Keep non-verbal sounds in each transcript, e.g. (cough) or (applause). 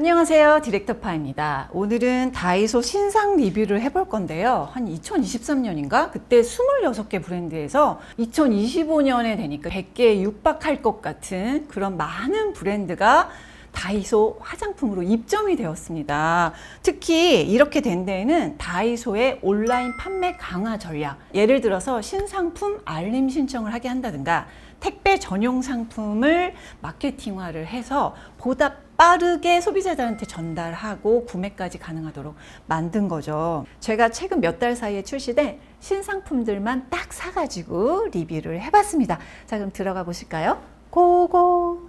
안녕하세요. 디렉터파입니다. 오늘은 다이소 신상 리뷰를 해볼 건데요. 한 2023년인가? 그때 26개 브랜드에서 2025년에 되니까 100개에 육박할 것 같은 그런 많은 브랜드가 다이소 화장품으로 입점이 되었습니다. 특히 이렇게 된 데에는 다이소의 온라인 판매 강화 전략. 예를 들어서 신상품 알림 신청을 하게 한다든가 택배 전용 상품을 마케팅화를 해서 보다 빠르게 소비자들한테 전달하고 구매까지 가능하도록 만든 거죠. 제가 최근 몇 달 사이에 출시된 신상품들만 딱 사가지고 리뷰를 해봤습니다. 자, 그럼 들어가 보실까요? 고고!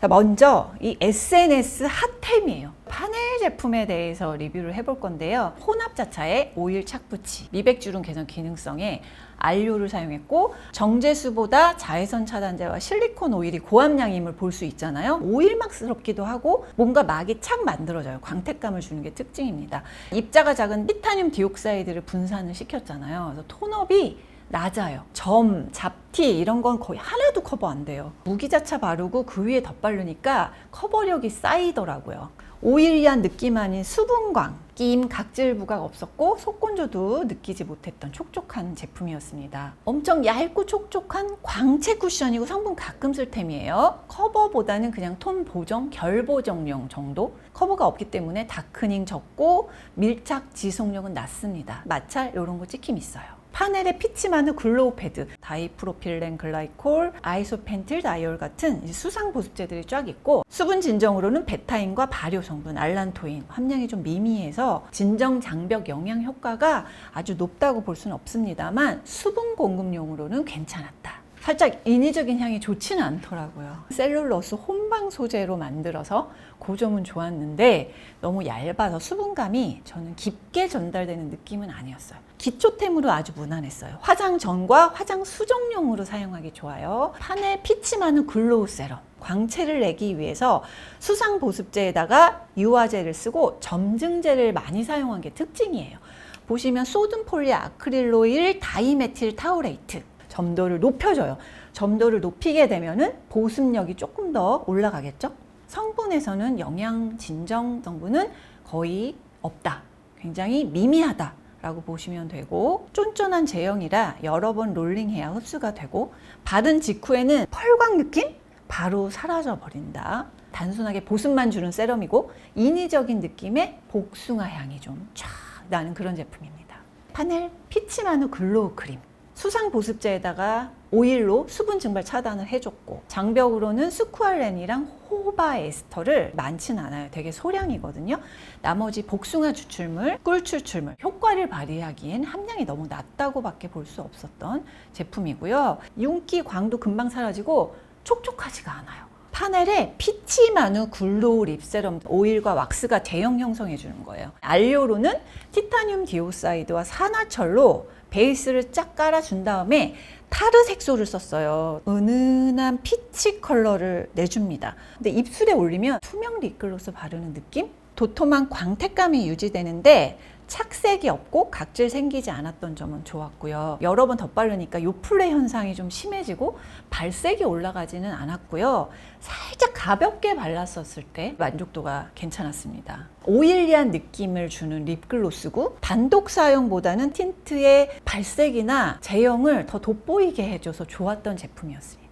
자, 먼저 이 SNS 핫템이에요. 파넬 제품에 대해서 리뷰를 해볼 건데요. 혼합자차의 오일 착붙이, 미백주름 개선 기능성에 알료를 사용했고 정제수보다 자외선 차단제와 실리콘 오일이 고함량임을 볼 수 있잖아요. 오일막스럽기도 하고 뭔가 막이 착 만들어져요. 광택감을 주는 게 특징입니다. 입자가 작은 티타늄 디옥사이드를 분산을 시켰잖아요. 그래서 톤업이 낮아요. 점, 잡티 이런 건 거의 하나도 커버 안 돼요. 무기자차 바르고 그 위에 덧바르니까 커버력이 쌓이더라고요. 오일리한 느낌 아닌 수분광, 끼임, 각질 부각 없었고 속건조도 느끼지 못했던 촉촉한 제품이었습니다. 엄청 얇고 촉촉한 광채 쿠션이고 성분 가끔 쓸 템이에요. 커버보다는 그냥 톤 보정, 결 보정용 정도? 커버가 없기 때문에 다크닝 적고 밀착 지속력은 낮습니다. 마찰 이런 거 찍힘 있어요. 파넬에 피치마누 글로우 패드, 다이프로필렌 글라이콜, 아이소펜틸 다이올 같은 수상 보습제들이 쫙 있고 수분 진정으로는 베타인과 발효 성분 알란토인 함량이 좀 미미해서 진정 장벽 영양 효과가 아주 높다고 볼 수는 없습니다만 수분 공급용으로는 괜찮았다. 살짝 인위적인 향이 좋지는 않더라고요. 셀룰로스 혼방 소재로 만들어서 그 점은 좋았는데 너무 얇아서 수분감이 저는 깊게 전달되는 느낌은 아니었어요. 기초템으로 아주 무난했어요. 화장 전과 화장 수정용으로 사용하기 좋아요. 판에 피치 많은 글로우 세럼. 광채를 내기 위해서 수상 보습제에다가 유화제를 쓰고 점증제를 많이 사용한 게 특징이에요. 보시면 소든 폴리 아크릴로일 다이메틸 타우레이트 점도를 높여줘요. 점도를 높이게 되면은 보습력이 조금 더 올라가겠죠? 성분에서는 영양 진정 성분은 거의 없다. 굉장히 미미하다. 라고 보시면 되고 쫀쫀한 제형이라 여러 번 롤링해야 흡수가 되고 바른 직후에는 펄광 느낌 바로 사라져 버린다. 단순하게 보습만 주는 세럼이고 인위적인 느낌의 복숭아 향이 좀 쫙 나는 그런 제품입니다. 파넬 피치마누 글로우 크림 수상 보습제에다가 오일로 수분 증발 차단을 해줬고 장벽으로는 스쿠알렌이랑 호바 에스터를 많진 않아요. 되게 소량이거든요. 나머지 복숭아 추출물, 꿀 추출물 효과를 발휘하기엔 함량이 너무 낮다고밖에 볼 수 없었던 제품이고요. 윤기 광도 금방 사라지고 촉촉하지가 않아요. 파넬에 피치마누 글로우 립세럼 오일과 왁스가 대형 형성해 주는 거예요. 알료로는 티타늄 디오사이드와 산화철로 베이스를 쫙 깔아준 다음에 타르 색소를 썼어요. 은은한 피치 컬러를 내줍니다. 근데 입술에 올리면 투명 립글로스 바르는 느낌? 도톰한 광택감이 유지되는데 착색이 없고 각질 생기지 않았던 점은 좋았고요. 여러 번 덧바르니까 요플레 현상이 좀 심해지고 발색이 올라가지는 않았고요. 살짝 가볍게 발랐었을 때 만족도가 괜찮았습니다. 오일리한 느낌을 주는 립글로스고 단독 사용보다는 틴트의 발색이나 제형을 더 돋보이게 해줘서 좋았던 제품이었습니다.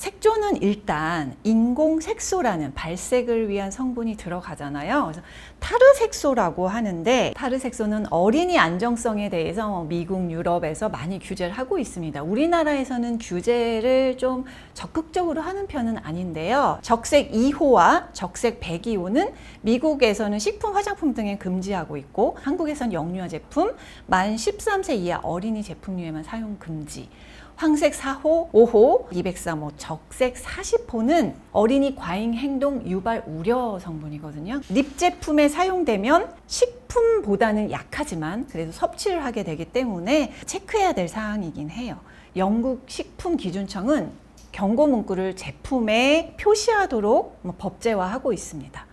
색조는 일단 인공 색소라는 발색을 위한 성분이 들어가잖아요. 그래서 타르 색소라고 하는데 타르 색소는 어린이 안정성에 대해서 뭐 미국, 유럽에서 많이 규제를 하고 있습니다. 우리나라에서는 규제를 좀 적극적으로 하는 편은 아닌데요. 적색 2호와 적색 102호는 미국에서는 식품, 화장품 등에 금지하고 있고 한국에선 영유아 제품, 만 13세 이하 어린이 제품류에만 사용 금지. 황색 4호, 5호, 203호, 적색 40호는 어린이 과잉 행동 유발 우려 성분이거든요. 립 제품에 사용되면 식품보다는 약하지만 그래도 섭취를 하게 되기 때문에 체크해야 될 사항이긴 해요. 영국 식품기준청은 경고 문구를 제품에 표시하도록 뭐 법제화하고 있습니다.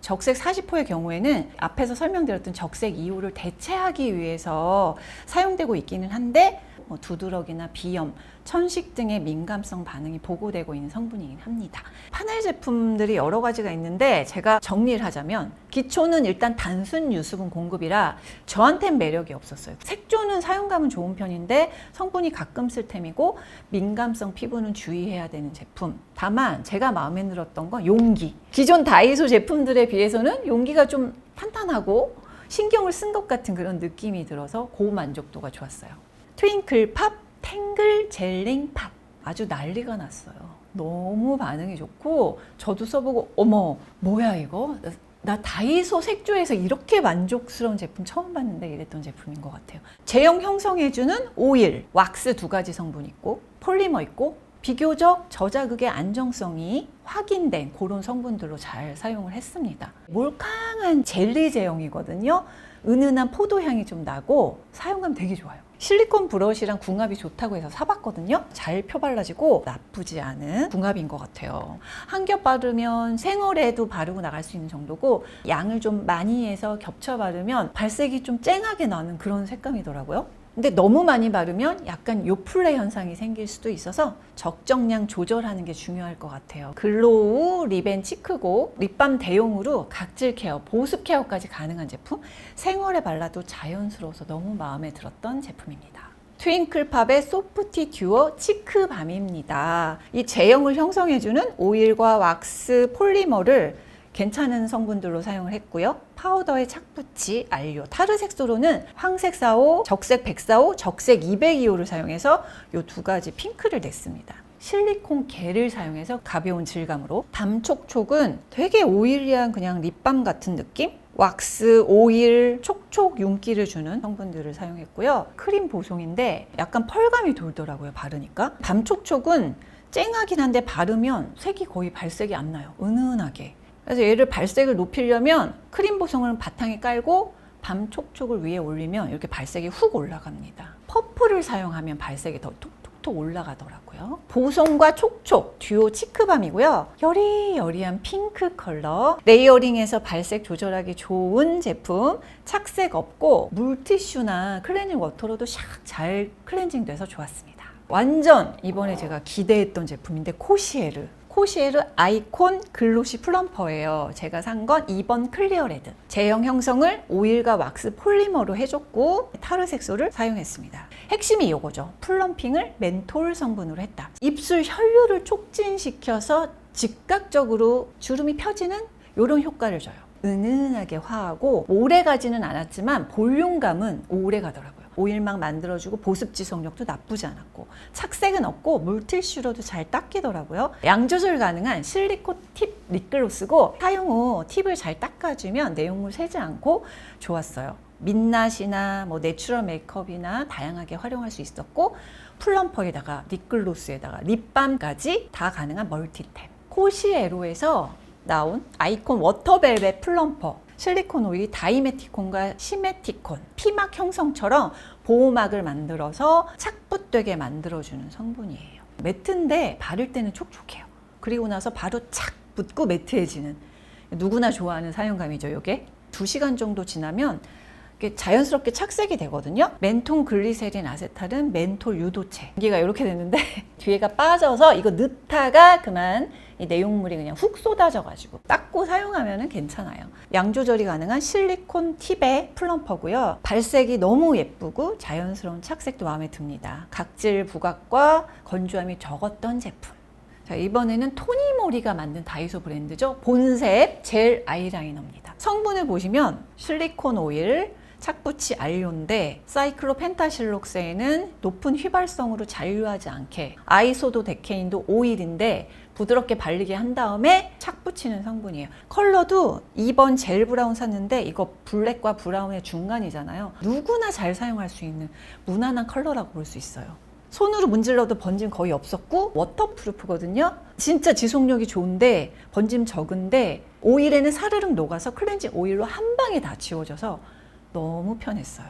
적색 40호의 경우에는 앞에서 설명드렸던 적색 2호를 대체하기 위해서 사용되고 있기는 한데 뭐 두드러기나 비염, 천식 등의 민감성 반응이 보고되고 있는 성분이긴 합니다. 파넬 제품들이 여러 가지가 있는데 제가 정리를 하자면 기초는 일단 단순 유수분 공급이라 저한텐 매력이 없었어요. 색조는 사용감은 좋은 편인데 성분이 가끔 쓸 템이고 민감성 피부는 주의해야 되는 제품. 다만 제가 마음에 들었던 건 용기. 기존 다이소 제품들에 비해서는 용기가 좀 탄탄하고 신경을 쓴 것 같은 그런 느낌이 들어서 고만족도가 좋았어요. 트윙클 팝 탱글 젤링 팝 아주 난리가 났어요. 너무 반응이 좋고 저도 써보고 어머 뭐야 이거 나, 나 다이소 색조에서 이렇게 만족스러운 제품 처음 봤는데 이랬던 제품인 것 같아요. 제형 형성해주는 오일, 왁스 두 가지 성분 있고 폴리머 있고 비교적 저자극의 안정성이 확인된 그런 성분들로 잘 사용을 했습니다. 몰캉한 젤리 제형이거든요. 은은한 포도 향이 좀 나고 사용감 되게 좋아요. 실리콘 브러쉬랑 궁합이 좋다고 해서 사봤거든요. 잘 펴발라지고 나쁘지 않은 궁합인 것 같아요. 한 겹 바르면 생얼에도 바르고 나갈 수 있는 정도고 양을 좀 많이 해서 겹쳐 바르면 발색이 좀 쨍하게 나는 그런 색감이더라고요. 근데 너무 많이 바르면 약간 요플레 현상이 생길 수도 있어서 적정량 조절하는 게 중요할 것 같아요. 글로우 립앤 치크고 립밤 대용으로 각질 케어, 보습 케어까지 가능한 제품. 생얼에 발라도 자연스러워서 너무 마음에 들었던 제품입니다. 트윙클팝의 소프티 듀오 치크밤입니다. 이 제형을 형성해주는 오일과 왁스 폴리머를 괜찮은 성분들로 사용을 했고요. 파우더의 착붙이, 알료, 타르 색소로는 황색 4호, 적색 104호, 적색 202호를 사용해서 이 두 가지 핑크를 냈습니다. 실리콘 겔을 사용해서 가벼운 질감으로 담촉촉은 되게 오일리한 그냥 립밤 같은 느낌? 왁스, 오일, 촉촉 윤기를 주는 성분들을 사용했고요. 크림 보송인데 약간 펄감이 돌더라고요, 바르니까. 밤촉촉은 쨍하긴 한데 바르면 색이 거의 발색이 안 나요. 은은하게. 그래서 얘를 발색을 높이려면 크림 보송을 바탕에 깔고 밤 촉촉을 위에 올리면 이렇게 발색이 훅 올라갑니다. 퍼플을 사용하면 발색이 더 톡톡톡 올라가더라고요. 보송과 촉촉 듀오 치크밤이고요. 여리여리한 핑크 컬러 레이어링해서 발색 조절하기 좋은 제품 착색 없고 물티슈나 클렌징 워터로도 샥 잘 클렌징 돼서 좋았습니다. 완전 이번에 제가 기대했던 제품인데 코시에르 코시에르 아이콘 글로시 플럼퍼예요. 제가 산 건 2번 클리어 레드. 제형 형성을 오일과 왁스 폴리머로 해줬고 타르 색소를 사용했습니다. 핵심이 이거죠. 플럼핑을 멘톨 성분으로 했다. 입술 혈류를 촉진시켜서 즉각적으로 주름이 펴지는 이런 효과를 줘요. 은은하게 화하고 오래 가지는 않았지만 볼륨감은 오래 가더라고요. 오일막 만들어주고 보습 지속력도 나쁘지 않았고 착색은 없고 물티슈로도 잘 닦이더라고요. 양 조절 가능한 실리콘 팁 립글로스고 사용 후 팁을 잘 닦아주면 내용물 새지 않고 좋았어요. 민낯이나 뭐 내추럴 메이크업이나 다양하게 활용할 수 있었고 플럼퍼에다가 립글로스에다가 립밤까지 다 가능한 멀티템. 코시에로에서 나온 아이콘 워터벨벳 플럼퍼 실리콘 오일이 다이메티콘과 시메티콘 피막 형성처럼 보호막을 만들어서 착붙되게 만들어주는 성분이에요. 매트인데 바를 때는 촉촉해요. 그리고 나서 바로 착 붙고 매트해지는. 누구나 좋아하는 사용감이죠 이게? 2시간 정도 지나면 자연스럽게 착색이 되거든요. 멘통 글리세린 아세탈은 멘톨 유도체. 여기가 이렇게 됐는데 (laughs) 뒤에가 빠져서 이거 넣다가 그만 이 내용물이 그냥 훅 쏟아져가지고 닦고 사용하면 괜찮아요. 양 조절이 가능한 실리콘 팁의 플럼퍼고요. 발색이 너무 예쁘고 자연스러운 착색도 마음에 듭니다. 각질 부각과 건조함이 적었던 제품. 자, 이번에는 토니모리가 만든 다이소 브랜드죠. 본색 젤 아이라이너입니다. 성분을 보시면 실리콘 오일, 착붙이 알료인데 사이클로 펜타실록세는 높은 휘발성으로 잔류하지 않게 아이소도 데케인도 오일인데 부드럽게 발리게 한 다음에 착 붙이는 성분이에요. 컬러도 2번 젤 브라운 샀는데 이거 블랙과 브라운의 중간이잖아요. 누구나 잘 사용할 수 있는 무난한 컬러라고 볼 수 있어요. 손으로 문질러도 번짐 거의 없었고 워터프루프거든요. 진짜 지속력이 좋은데 번짐 적은데 오일에는 사르륵 녹아서 클렌징 오일로 한 방에 다 지워져서 너무 편했어요.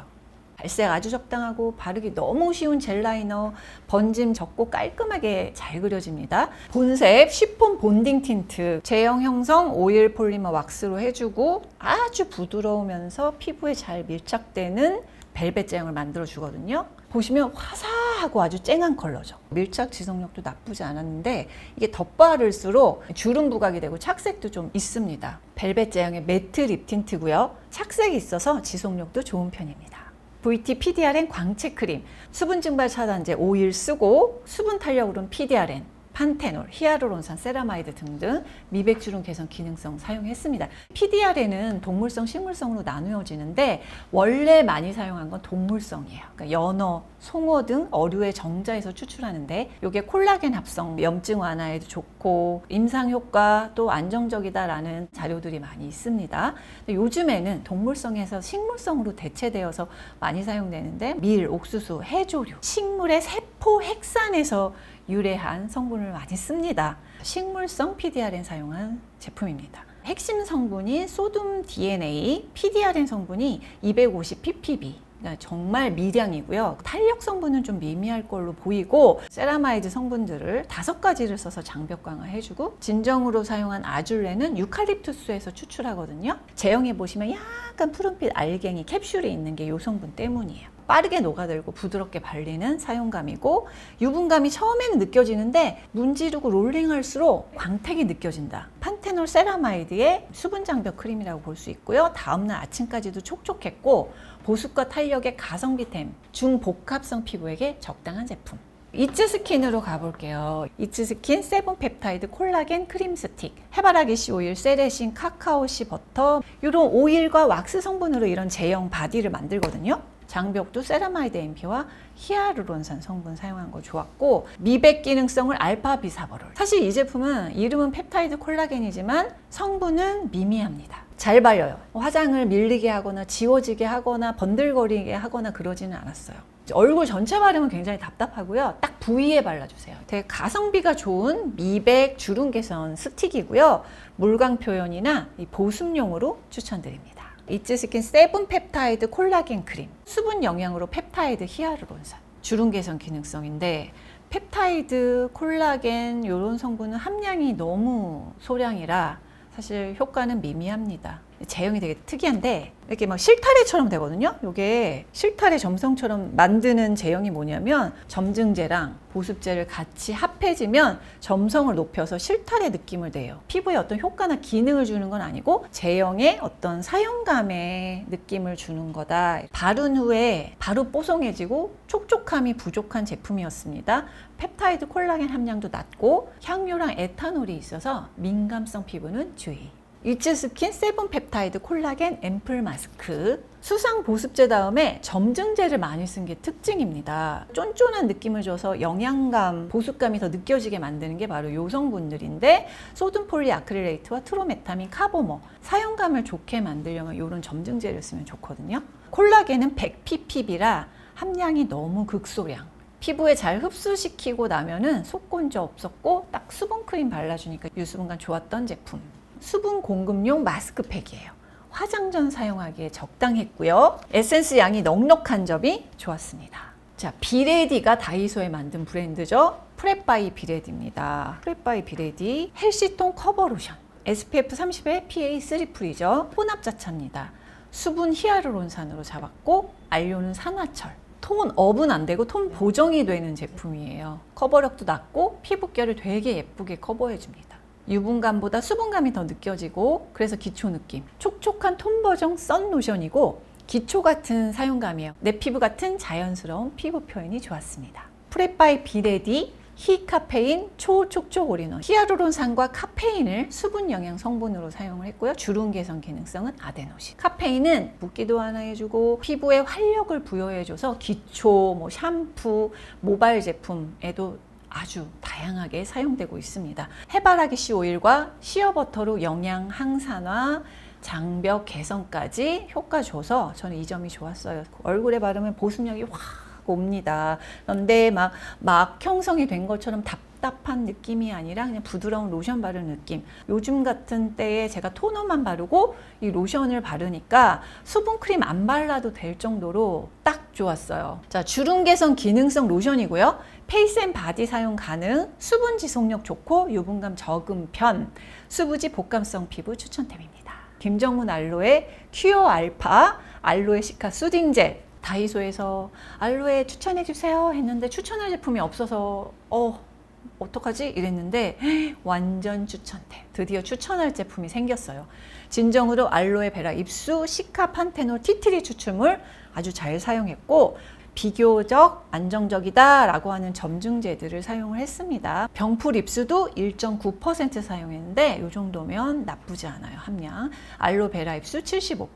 발색 아주 적당하고 바르기 너무 쉬운 젤 라이너 번짐 적고 깔끔하게 잘 그려집니다. 본색 쉬폰 본딩 틴트 제형 형성 오일 폴리머 왁스로 해주고 아주 부드러우면서 피부에 잘 밀착되는 벨벳 제형을 만들어 주거든요. 보시면 화사 화사하고 아주 쨍한 컬러죠. 밀착 지속력도 나쁘지 않았는데 이게 덧바를수록 주름 부각이 되고 착색도 좀 있습니다. 벨벳 제형의 매트 립 틴트고요. 착색이 있어서 지속력도 좋은 편입니다. VT PDRN 광채 크림, 수분 증발 차단제 5일 쓰고 수분 탄력으로는 PDRN, 판테놀, 히아루론산, 세라마이드 등등 미백 주름 개선 기능성 사용했습니다. PDRN은 동물성, 식물성으로 나누어지는데 원래 많이 사용한 건 동물성이에요. 그러니까 연어, 송어 등 어류의 정자에서 추출하는데 이게 콜라겐 합성, 염증 완화에도 좋고 임상 효과 또 안정적이다라는 자료들이 많이 있습니다. 요즘에는 동물성에서 식물성으로 대체되어서 많이 사용되는데 밀, 옥수수, 해조류, 식물의 세포 핵산에서 유래한 성분을 많이 씁니다. 식물성 PDRN 사용한 제품입니다. 핵심 성분이 소듐 DNA, PDRN 성분이 250 ppb. 그러니까 정말 미량이고요. 탄력 성분은 좀 미미할 걸로 보이고 세라마이드 성분들을 다섯 가지를 써서 장벽 강화해주고 진정으로 사용한 아줄레는 유칼립투스에서 추출하거든요. 제형해 보시면 약간 푸른빛 알갱이 캡슐이 있는 게이 성분 때문이에요. 빠르게 녹아들고 부드럽게 발리는 사용감이고 유분감이 처음에는 느껴지는데 문지르고 롤링할수록 광택이 느껴진다. 판테놀 세라마이드의 수분 장벽 크림이라고 볼 수 있고요. 다음날 아침까지도 촉촉했고 보습과 탄력의 가성비템 중복합성 피부에게 적당한 제품. 이츠스킨으로 가볼게요. 이츠스킨 세븐 펩타이드 콜라겐 크림 스틱, 해바라기 씨 오일, 세레신, 카카오 씨 버터 이런 오일과 왁스 성분으로 이런 제형 바디를 만들거든요. 장벽도 세라마이드 MP와 히아루론산 성분 사용한 거 좋았고 미백 기능성을 알파 비사버롤 사실 이 제품은 이름은 펩타이드 콜라겐이지만 성분은 미미합니다 잘 발려요 화장을 밀리게 하거나 지워지게 하거나 번들거리게 하거나 그러지는 않았어요 얼굴 전체 바르면 굉장히 답답하고요. 딱 부위에 발라주세요. 되게 가성비가 좋은 미백 주름 개선 스틱이고요. 물광 표현이나 이 보습용으로 추천드립니다. 이츠스킨 세븐 펩타이드 콜라겐 크림 수분 영양으로 펩타이드 히아루론산 주름 개선 기능성인데 펩타이드 콜라겐 이런 성분은 함량이 너무 소량이라 사실 효과는 미미합니다. 제형이 되게 특이한데 이렇게 막 실타래처럼 되거든요. 이게 실타래 점성처럼 만드는 제형이 뭐냐면 점증제랑 보습제를 같이 합해지면 점성을 높여서 실타래 느낌을 내요. 피부에 어떤 효과나 기능을 주는 건 아니고 제형의 어떤 사용감의 느낌을 주는 거다. 바른 후에 바로 뽀송해지고 촉촉함이 부족한 제품이었습니다. 펩타이드 콜라겐 함량도 낮고 향료랑 에탄올이 있어서 민감성 피부는 주의. 이츠스킨 세븐 펩타이드 콜라겐 앰플 마스크 수상 보습제 다음에 점증제를 많이 쓴 게 특징입니다. 쫀쫀한 느낌을 줘서 영양감, 보습감이 더 느껴지게 만드는 게 바로 요 성분들인데 소듐 폴리 아크릴레이트와 트로메타민, 카보머 사용감을 좋게 만들려면 이런 점증제를 쓰면 좋거든요. 콜라겐은 100ppb라 함량이 너무 극소량. 피부에 잘 흡수시키고 나면은 속건조 없었고 딱 수분 크림 발라주니까 유수분감 좋았던 제품. 수분 공급용 마스크팩이에요. 화장 전 사용하기에 적당했고요. 에센스 양이 넉넉한 점이 좋았습니다. 자, 비레디가 다이소에 만든 브랜드죠. 프랩바이 비레디입니다. 프랩바이 비레디 헬시톤 커버 로션. SPF 30의 PA3 프리죠. 혼합 자차입니다. 수분 히아루론산으로 잡았고 알료는 산화철. 톤 업은 안 되고 톤 보정이 되는 제품이에요. 커버력도 낮고 피부결을 되게 예쁘게 커버해 줍니다. 유분감보다 수분감이 더 느껴지고 그래서 기초 느낌. 촉촉한 톤 버전 썬 로션이고 기초 같은 사용감이에요. 내 피부 같은 자연스러운 피부 표현이 좋았습니다. 프레바이 비레디 히카페인 초촉촉 올인원. 히아루론산과 카페인을 수분 영양 성분으로 사용을 했고요. 주름 개선 기능성은 아데노신. 카페인은 붓기도 완화해주고 피부에 활력을 부여해줘서 기초 뭐 샴푸 모발 제품에도 아주 다양하게 사용되고 있습니다. 해바라기 씨 오일과 시어버터로 영양 항산화, 장벽 개선까지 효과 줘서 저는 이 점이 좋았어요. 얼굴에 바르면 보습력이 확 옵니다. 그런데 막, 막 형성이 된 것처럼 답 답한 느낌이 아니라 그냥 부드러운 로션 바르는 느낌. 요즘 같은 때에 제가 토너만 바르고 이 로션을 바르니까 수분 크림 안 발라도 될 정도로 딱 좋았어요. 자, 주름 개선 기능성 로션이고요. 페이스 앤 바디 사용 가능, 수분 지속력 좋고 유분감 적은 편, 수부지 복감성 피부 추천템입니다. 김정문 알로에 큐어 알파, 알로에 시카 수딩젤, 다이소에서 알로에 추천해 주세요 했는데 추천할 제품이 없어서 어 어떡하지 이랬는데 완전 추천템 드디어 추천할 제품이 생겼어요 진정으로 알로에 베라 입수 시카 판테놀 티트리 추출물 아주 잘 사용했고 비교적 안정적이다라고 하는 점증제들을 사용을 했습니다. 병풀 입수도 1.9% 사용했는데 이 정도면 나쁘지 않아요. 함량. 알로베라 입수 75%.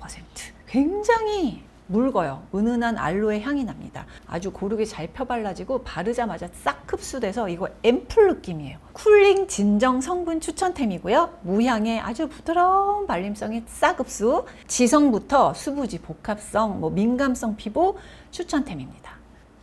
굉장히 묽어요. 은은한 알로에 향이 납니다. 아주 고르게 잘 펴발라지고 바르자마자 싹 흡수돼서 이거 앰플 느낌이에요. 쿨링 진정 성분 추천템이고요. 무향의 아주 부드러운 발림성이 싹 흡수. 지성부터 수부지, 복합성, 뭐 민감성 피부 추천템입니다.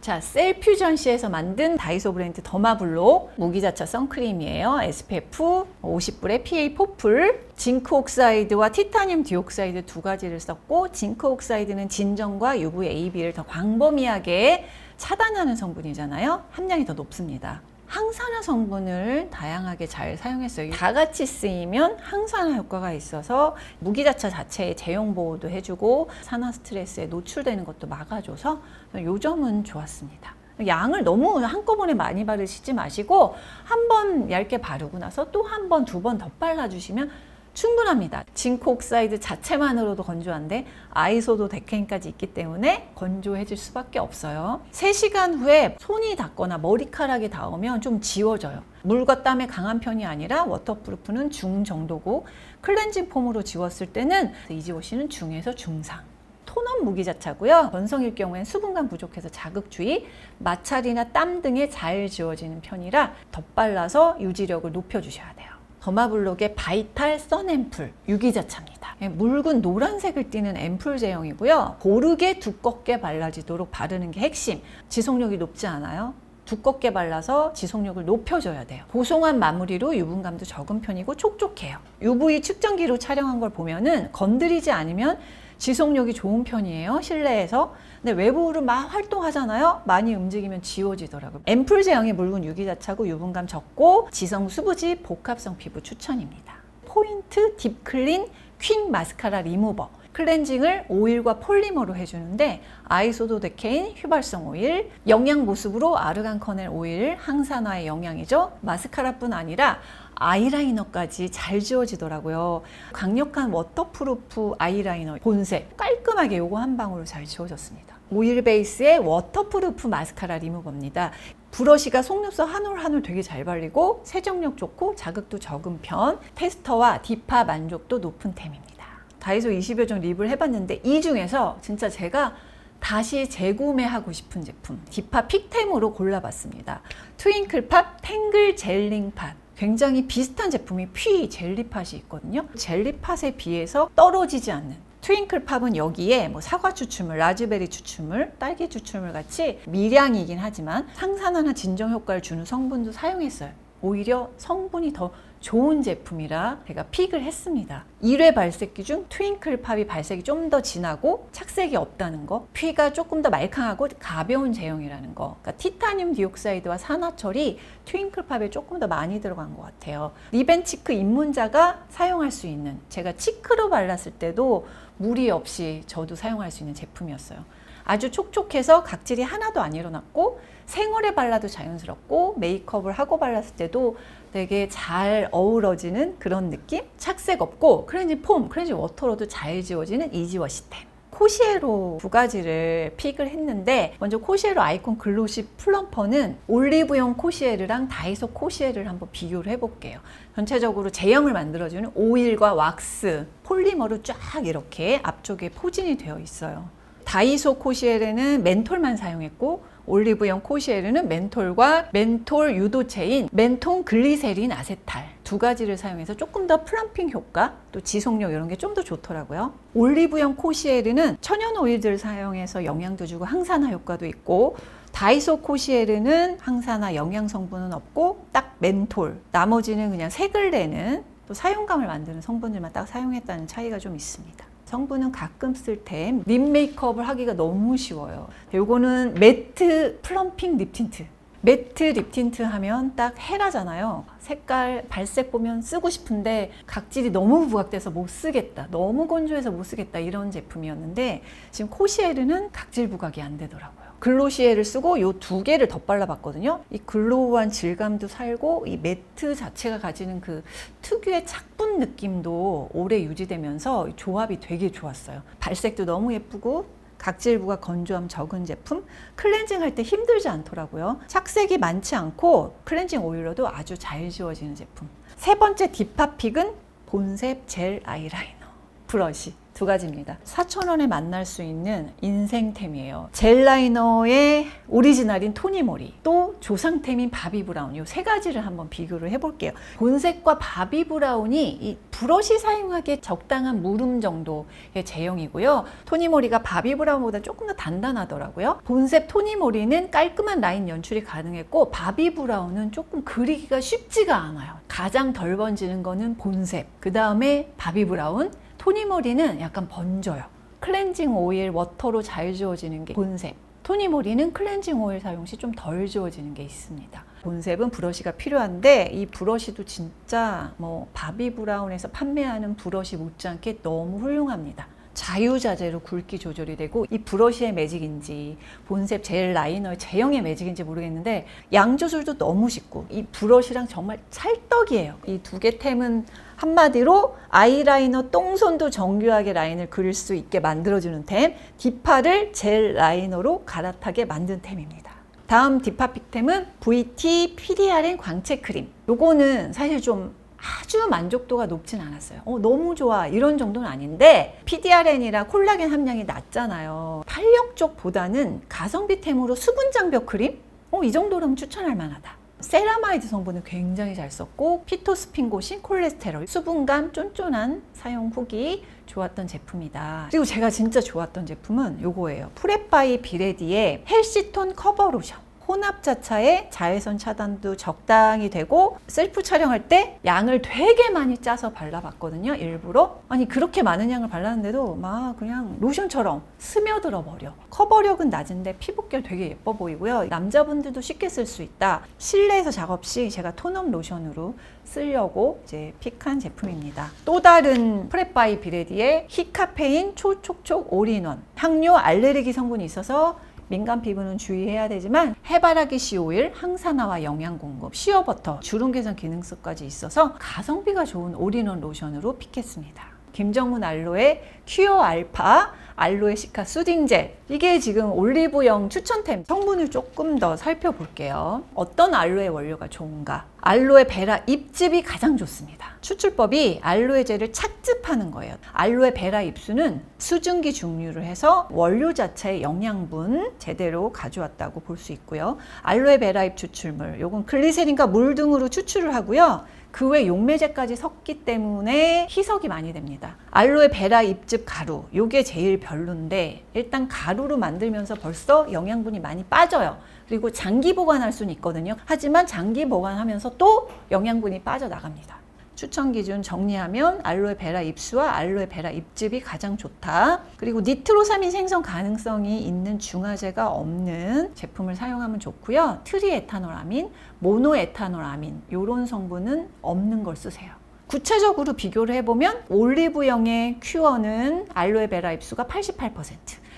자, 셀퓨전 시에서 만든 다이소 브랜드 더마블록 무기자차 선크림이에요. SPF 50불에 PA 포풀, 징크 옥사이드와 티타늄 디옥사이드 두 가지를 썼고 징크 옥사이드는 진정과 UVAB를 더 광범위하게 차단하는 성분이잖아요. 함량이 더 높습니다. 항산화 성분을 다양하게 잘 사용했어요. 다 같이 쓰이면 항산화 효과가 있어서 무기자차 자체의 제형 보호도 해주고 산화 스트레스에 노출되는 것도 막아줘서 요 점은 좋았습니다. 양을 너무 한꺼번에 많이 바르시지 마시고 한 번 얇게 바르고 나서 또 한 번, 두 번 더 발라주시면 충분합니다. 징크 옥사이드 자체만으로도 건조한데 아이소도 데케인까지 있기 때문에 건조해질 수밖에 없어요. 3시간 후에 손이 닿거나 머리카락이 닿으면 좀 지워져요. 물과 땀에 강한 편이 아니라 워터프루프는 중 정도고 클렌징 폼으로 지웠을 때는 이지워시는 중에서 중상. 톤업 무기자차고요. 건성일 경우엔 수분감 부족해서 자극 주의, 마찰이나 땀 등에 잘 지워지는 편이라 덧발라서 유지력을 높여주셔야 돼요. 더마블록의 바이탈 선 앰플 유기자차입니다. 예, 묽은 노란색을 띠는 앰플 제형이고요. 고르게 두껍게 발라지도록 바르는 게 핵심. 지속력이 높지 않아요. 두껍게 발라서 지속력을 높여줘야 돼요. 보송한 마무리로 유분감도 적은 편이고 촉촉해요. UV 측정기로 촬영한 걸 보면은 건드리지 않으면 지속력이 좋은 편이에요. 실내에서. 근데 외부로 막 활동하잖아요. 많이 움직이면 지워지더라고요. 앰플 제형의 묽은 유기자차고 유분감 적고 지성 수부지 복합성 피부 추천입니다. 포인트 딥클린 퀸 마스카라 리무버. 클렌징을 오일과 폴리머로 해주는데 아이소도 데케인 휘발성 오일, 영양 보습으로 아르간 커넬 오일, 항산화의 영양이죠. 마스카라뿐 아니라 아이라이너까지 잘 지워지더라고요. 강력한 워터프루프 아이라이너 본색 깔끔하게 요거 한 방울로 잘 지워졌습니다. 오일 베이스의 워터프루프 마스카라 리무버입니다. 브러쉬가 속눈썹 한 올 한 올 되게 잘 발리고 세정력 좋고 자극도 적은 편, 테스터와 디파 만족도 높은 템입니다. 다이소 20여 종 립을 해봤는데 이 중에서 진짜 제가 다시 재구매하고 싶은 제품 디파 픽템으로 골라봤습니다. 트윙클팝 탱글 젤링 팟 굉장히 비슷한 제품이 피 젤리팟이 있거든요. 젤리팟에 비해서 떨어지지 않는 트윙클팝은 여기에 뭐 사과 추출물, 라즈베리 추출물, 딸기 추출물 같이 미량이긴 하지만 상산화나 진정 효과를 주는 성분도 사용했어요. 오히려 성분이 더 좋은 제품이라 제가 픽을 했습니다. 1회 발색기 중 트윙클 팝이 발색이 좀 더 진하고 착색이 없다는 거, 피가 조금 더 말캉하고 가벼운 제형이라는 거. 그러니까 티타늄 디옥사이드와 산화철이 트윙클 팝에 조금 더 많이 들어간 것 같아요. 리벤치크 입문자가 사용할 수 있는 제가 치크로 발랐을 때도 무리 없이 저도 사용할 수 있는 제품이었어요. 아주 촉촉해서 각질이 하나도 안 일어났고 생얼에 발라도 자연스럽고 메이크업을 하고 발랐을 때도 되게 잘 어우러지는 그런 느낌? 착색 없고 클렌징 폼, 클렌징 워터로도 잘 지워지는 이지워 시템. 코시에로 두 가지를 픽을 했는데 먼저 코시에로 아이콘 글로시 플럼퍼는 올리브영 코시에르랑 다이소 코시에르를 한번 비교를 해볼게요. 전체적으로 제형을 만들어주는 오일과 왁스, 폴리머로 쫙 이렇게 앞쪽에 포진이 되어 있어요. 다이소 코시에르는 멘톨만 사용했고 올리브영 코시에르는 멘톨과 멘톨 유도체인 멘통 글리세린 아세탈 두 가지를 사용해서 조금 더 플럼핑 효과 또 지속력 이런 게 좀 더 좋더라고요. 올리브영 코시에르는 천연 오일들을 사용해서 영양도 주고 항산화 효과도 있고 다이소 코시에르는 항산화 영양 성분은 없고 딱 멘톨 나머지는 그냥 색을 내는 또 사용감을 만드는 성분들만 딱 사용했다는 차이가 좀 있습니다. 성분은 가끔 쓸 템 립 메이크업을 하기가 너무 쉬워요. 요거는 매트 플럼핑 립 틴트. 매트 립 틴트 하면 딱 헤라잖아요. 색깔 발색 보면 쓰고 싶은데 각질이 너무 부각돼서 못 쓰겠다. 너무 건조해서 못 쓰겠다. 이런 제품이었는데 지금 코시에르는 각질 부각이 안 되더라고요. 글로시에를 쓰고 요두 개를 덧발라 봤거든요. 이 글로우한 질감도 살고 이 매트 자체가 가지는 그 특유의 착분 느낌도 오래 유지되면서 조합이 되게 좋았어요. 발색도 너무 예쁘고 각질부가 건조함 적은 제품 클렌징 할 때 힘들지 않더라고요 착색이 많지 않고 클렌징 오일로도 아주 잘 지워지는 제품 세 번째 딥파픽은 본색 젤 아이라이너 브러쉬 두 가지입니다. 4,000원에 만날 수 있는 인생템이에요. 젤 라이너의 오리지널인 토니모리 또 조상템인 바비 브라운 이 세 가지를 한번 비교를 해볼게요. 본색과 바비 브라운이 이 브러쉬 사용하기에 적당한 무름 정도의 제형이고요. 토니모리가 바비 브라운보다 조금 더 단단하더라고요. 본색 토니모리는 깔끔한 라인 연출이 가능했고 바비 브라운은 조금 그리기가 쉽지가 않아요. 가장 덜 번지는 거는 본색 그 다음에 바비 브라운 토니모리는 약간 번져요. 클렌징 오일 워터로 잘 지워지는 게 본색. 토니모리는 클렌징 오일 사용 시 좀 덜 지워지는 게 있습니다. 본색은 브러쉬가 필요한데 이 브러쉬도 진짜 뭐 바비 브라운에서 판매하는 브러쉬 못지않게 너무 훌륭합니다. 자유자재로 굵기 조절이 되고 이 브러쉬의 매직인지 본색 젤 라이너의 제형의 매직인지 모르겠는데 양 조절도 너무 쉽고 이 브러쉬랑 정말 찰떡이에요. 이 두 개 템은 한마디로 아이라이너 똥손도 정교하게 라인을 그릴 수 있게 만들어주는 템 딥파를 젤 라이너로 갈아타게 만든 템입니다. 다음 딥파픽템은 VT PDRN 광채 크림. 요거는 사실 좀 아주 만족도가 높진 않았어요. 어, 너무 좋아. 이런 정도는 아닌데, PDRN이라 콜라겐 함량이 낮잖아요. 탄력 쪽보다는 가성비템으로 수분 장벽 크림? 어, 이 정도라면 추천할 만하다. 세라마이드 성분을 굉장히 잘 썼고 피토스핀고신 콜레스테롤 수분감 쫀쫀한 사용 후기 좋았던 제품이다. 그리고 제가 진짜 좋았던 제품은 요거예요. 프레바이 비레디의 헬시톤 커버 로션. 혼합 자차에 자외선 차단도 적당히 되고 셀프 촬영할 때 양을 되게 많이 짜서 발라봤거든요 일부러. 아니 그렇게 많은 양을 발랐는데도 막 그냥 로션처럼 스며들어 버려. 커버력은 낮은데 피부결 되게 예뻐 보이고요. 남자분들도 쉽게 쓸 수 있다. 실내에서 작업 시 제가 톤업 로션으로 쓰려고 이제 픽한 제품입니다. 또 다른 프레바이 비레디의 히카페인 초촉촉 올인원. 향료 알레르기 성분이 있어서 민감 피부는 주의해야 되지만 해바라기 씨 오일, 항산화와 영양 공급, 시어버터, 주름 개선 기능성까지 있어서 가성비가 좋은 올인원 로션으로 픽했습니다. 김정훈 알로에 큐어 알파 알로에 시카 수딩젤. 이게 지금 올리브영 추천템. 성분을 조금 더 살펴볼게요. 어떤 알로에 원료가 좋은가? 알로에 베라 잎즙이 가장 좋습니다. 추출법이 알로에 젤을 착즙하는 거예요. 알로에 베라 잎수는 수증기 중류를 해서 원료 자체의 영양분 제대로 가져왔다고 볼 수 있고요. 알로에 베라 잎 추출물. 요건 글리세린과 물 등으로 추출을 하고요 그 외 용매제까지 섞기 때문에 희석이 많이 됩니다. 알로에 베라 잎즙 가루, 요게 제일 별론데 일단 가루로 만들면서 벌써 영양분이 많이 빠져요. 그리고 장기 보관할 수는 있거든요. 하지만 장기 보관하면서 또 영양분이 빠져나갑니다. 추천 기준 정리하면 알로에 베라 잎수와 알로에 베라 잎즙이 가장 좋다. 그리고 니트로사민 생성 가능성이 있는 중화제가 없는 제품을 사용하면 좋고요. 트리에타놀아민, 모노에타놀아민 이런 성분은 없는 걸 쓰세요. 구체적으로 비교를 해보면 올리브영의 큐어는 알로에 베라 잎수가 88%,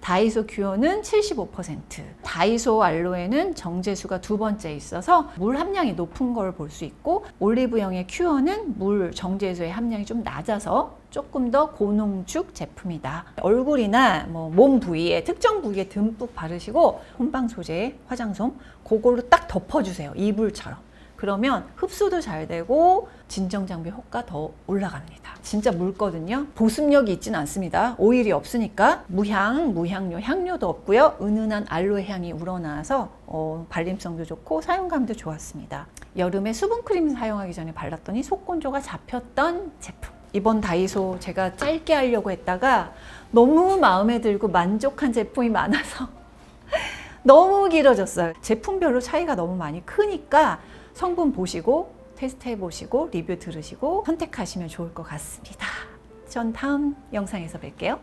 다이소 큐어는 75%, 다이소 알로에는 정제수가 두 번째 있어서 물 함량이 높은 걸 볼 수 있고 올리브영의 큐어는 물 정제수의 함량이 좀 낮아서 조금 더 고농축 제품이다. 얼굴이나 뭐 몸 부위에 특정 부위에 듬뿍 바르시고 혼방 소재 화장솜 그걸로 딱 덮어주세요. 이불처럼. 그러면 흡수도 잘 되고 진정 장비 효과 더 올라갑니다. 진짜 묽거든요. 보습력이 있진 않습니다. 오일이 없으니까 무향, 무향료, 향료도 없고요. 은은한 알로에 향이 우러나와서 어, 발림성도 좋고 사용감도 좋았습니다. 여름에 수분 크림 사용하기 전에 발랐더니 속건조가 잡혔던 제품. 이번 다이소 제가 짧게 하려고 했다가 너무 마음에 들고 만족한 제품이 많아서 (laughs) 너무 길어졌어요. 제품별로 차이가 너무 많이 크니까 성분 보시고 테스트 해보시고 리뷰 들으시고 선택하시면 좋을 것 같습니다. 전 다음 영상에서 뵐게요.